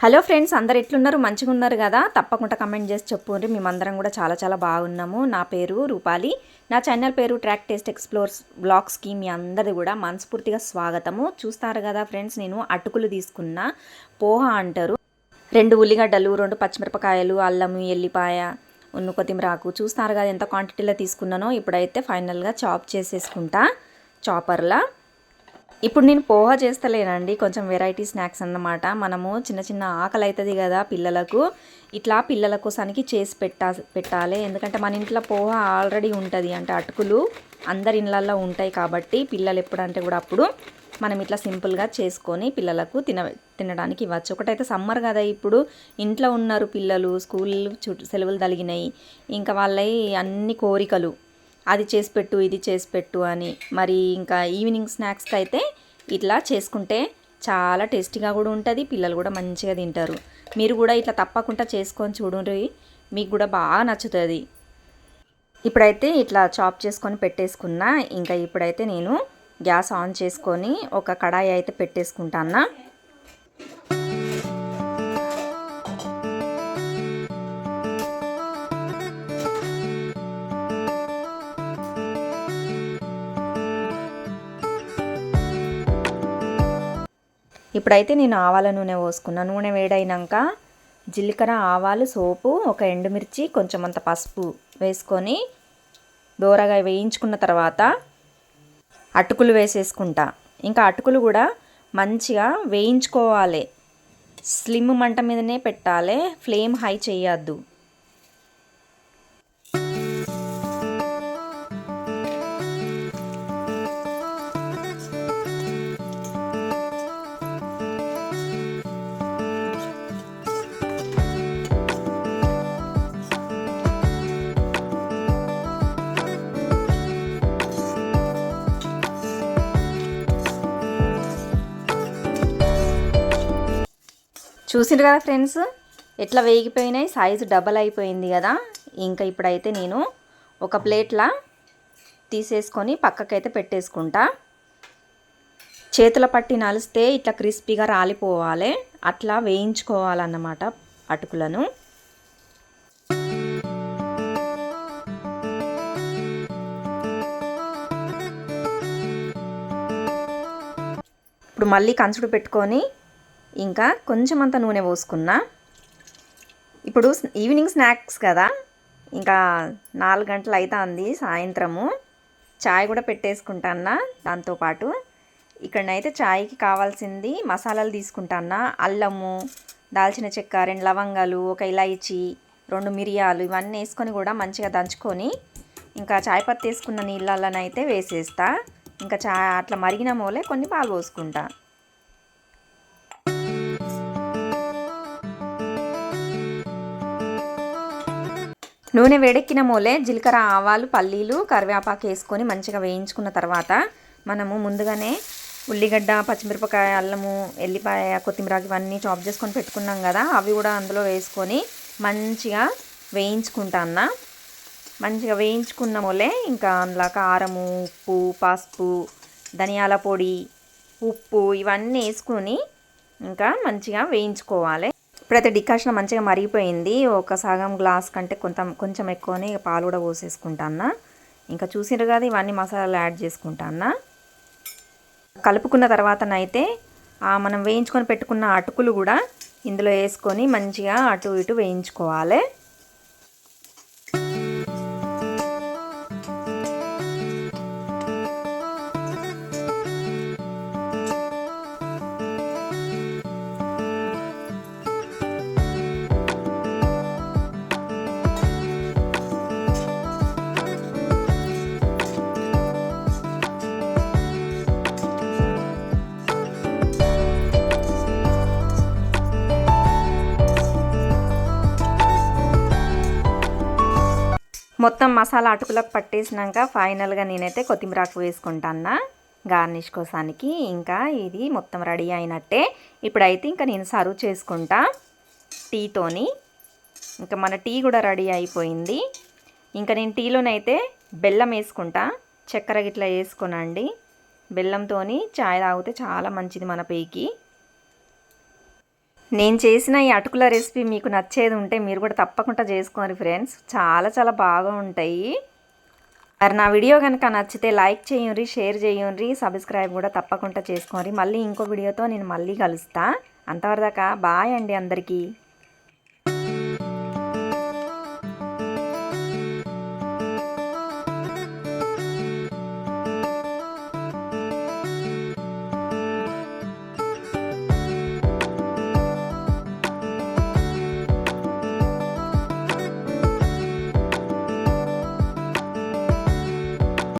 Hello friends అందరు ఎట్లున్నారు? మంచిగా ఉన్నారు కదా? తప్పకుండా కమెంట్ చేసి చెప్పుండ్రి. మేమందరం కూడా చాలా చాలా బాగున్నాము. నా పేరు రూపాలి. నా ఛానల్ పేరు ట్రాక్ టేస్ట్ ఎక్స్ప్లోర్స్ బ్లాగ్స్కి మీ అందరిది కూడా మనస్ఫూర్తిగా స్వాగతము. చూస్తారు కదా ఫ్రెండ్స్ నేను అటుకులు తీసుకున్న పోహ అంటారు. రెండు ఉల్లిగడ్డలు రెండు పచ్చిమిరపకాయలు అల్లము ఎల్లిపాయ ఉన్ను కొత్తిమీరాకు చూస్తున్నారు కదా ఎంత క్వాంటిటీలో తీసుకున్నానో? ఇప్పుడైతే ఫైనల్గా చాప్ చేసేసుకుంటా. చాపర్లా ఇప్పుడు నేను పోహ చేస్తలేనండి. కొంచెం వెరైటీ స్నాక్స్ అన్నమాట. మనము చిన్న చిన్న ఆకలి అవుతుంది కదా పిల్లలకు. ఇట్లా పిల్లల కోసానికి చేసి పెట్టా పెట్టాలి. ఎందుకంటే మన ఇంట్లో పోహ ఆల్రెడీ ఉంటుంది. అంటే అటుకులు అందరి ఇళ్ళల్లో ఉంటాయి కాబట్టి పిల్లలు ఎప్పుడంటే కూడా అప్పుడు మనం ఇట్లా సింపుల్గా చేసుకొని పిల్లలకు తిన తినడానికి ఇవ్వచ్చు. ఒకటైతే సమ్మర్ కదా ఇప్పుడు. ఇంట్లో ఉన్నారు పిల్లలు స్కూల్ చు సెలవులు తగినాయి ఇంకా వాళ్ళ అన్ని కోరికలు. అది చేసి పెట్టు ఇది చేసి పెట్టు అని మరి ఇంకా ఈవినింగ్ స్నాక్స్కి అయితే ఇట్లా చేసుకుంటే చాలా టేస్టీగా కూడా ఉంటుంది పిల్లలు కూడా మంచిగా తింటారు. మీరు కూడా ఇట్లా తప్పకుండా చేసుకొని చూడండి మీకు కూడా బాగా నచ్చుతుంది. ఇప్పుడైతే ఇట్లా చాప్ చేసుకొని పెట్టేసుకున్నా ఇంకా ఇప్పుడైతే నేను గ్యాస్ ఆన్ చేసుకొని ఒక కడాయి అయితే పెట్టేసుకుంటాను ఇప్పుడైతే నేను ఆవాల నూనె పోసుకున్న. నూనె వేడైనాక జీలకర్ర ఆవాలు సోపు ఒక ఎండుమిర్చి కొంచెం అంత పసుపు వేసుకొని దోరగా వేయించుకున్న తర్వాత అటుకులు వేసేసుకుంటా. ఇంకా అటుకులు కూడా మంచిగా వేయించుకోవాలి. స్లిమ్ మంట మీదనే పెట్టాలి. ఫ్లేమ్ హై చేయొద్దు. చూసిండ్రు కదా ఫ్రెండ్స్? ఎట్లా వేగిపోయినాయి? సైజు డబల్ అయిపోయింది కదా. ఇంకా ఇప్పుడైతే నేను ఒక ప్లేట్లా తీసేసుకొని పక్కకైతే పెట్టేసుకుంటా. చేతుల పట్టి నలిస్తే ఇట్లా క్రిస్పీగా రాలిపోవాలి. అట్లా వేయించుకోవాలన్నమాట అటుకులను. ఇప్పుడు మళ్ళీ కంచుడు పెట్టుకొని ఇంకా కొంచెం అంత నూనె పోసుకున్నా. ఇప్పుడు ఈవినింగ్ స్నాక్స్ కదా. ఇంకా నాలుగు గంటలు అవుతుంది సాయంత్రము. చాయ్ కూడా పెట్టేసుకుంటానా దాంతోపాటు ఇక్కడనైతే చాయ్కి కావాల్సింది మసాలాలు తీసుకుంటానా అల్లము దాల్చిన చెక్క రెండు లవంగాలు ఒక ఇలాయిచి రెండు మిరియాలు ఇవన్నీ వేసుకొని కూడా మంచిగా దంచుకొని ఇంకా చాయ్ పత్తి వేసుకున్న నీళ్ళలోనైతే వేసేస్తా. ఇంకా చా అట్లా మరిగిన మూలే కొన్ని పాలు పోసుకుంటా. నూనె వేడెక్కిన మూలే జీలకర్ర ఆవాలు పల్లీలు కరివేపాకు వేసుకొని మంచిగా వేయించుకున్న తర్వాత మనము ముందుగానే ఉల్లిగడ్డ పచ్చిమిరపకాయ అల్లము ఎల్లిపాయ కొత్తిమీర ఇవన్నీ చాప్ చేసుకొని పెట్టుకున్నాం కదా అవి కూడా అందులో వేసుకొని మంచిగా వేయించుకుంటాన్న మంచిగా వేయించుకున్న మూలే ఇంకా అందులో కారము ఉప్పు పసుపు ధనియాల పొడి ఉప్పు ఇవన్నీ వేసుకొని ఇంకా మంచిగా వేయించుకోవాలి. ఇప్పుడైతే డికాషన్ మంచిగా మరిగిపోయింది. ఒక సగం గ్లాస్ కంటే కొంత కొంచెం ఎక్కువనే పాలు కూడా పోసేసుకుంటాను ఇంకా చూసినారు కదా ఇవన్నీ మసాలాలు యాడ్ చేసుకుంటాను కలుపుకున్న తర్వాతనైతే మనం వేయించుకొని పెట్టుకున్న అటుకులు కూడా ఇందులో వేసుకొని మంచిగా అటు ఇటు వేయించుకోవాలి. మొత్తం మసాలా అటుకులకు పట్టేసినాక ఫైనల్గా నేనైతే కొత్తిమీరాకు వేసుకుంటాను గార్నిష్ కోసానికి ఇంకా ఇది మొత్తం రెడీ అయినట్టే. ఇప్పుడైతే ఇంకా నేను సర్వ్ చేసుకుంటా టీతోని. ఇంకా మన టీ కూడా రెడీ అయిపోయింది. ఇంకా నేను టీలోనైతే బెల్లం వేసుకుంటా. చక్కెర గిట్లా వేసుకోనండి. బెల్లంతో చాయ్ తాగితే చాలా మంచిది మన పేకి. నేను చేసిన ఈ అటుకుల రెసిపీ మీకు నచ్చేది ఉంటే మీరు కూడా తప్పకుండా చేసుకోండి ఫ్రెండ్స్. చాలా చాలా బాగా ఉంటాయి. మరి నా వీడియో కనుక నచ్చితే లైక్ చేయండి షేర్ చేయండి సబ్స్క్రైబ్ కూడా తప్పకుండా చేసుకోండి. మళ్ళీ ఇంకో వీడియోతో నేను మళ్ళీ కలుస్తా. అంతవరదాకా బాయ్ అండి అందరికీ.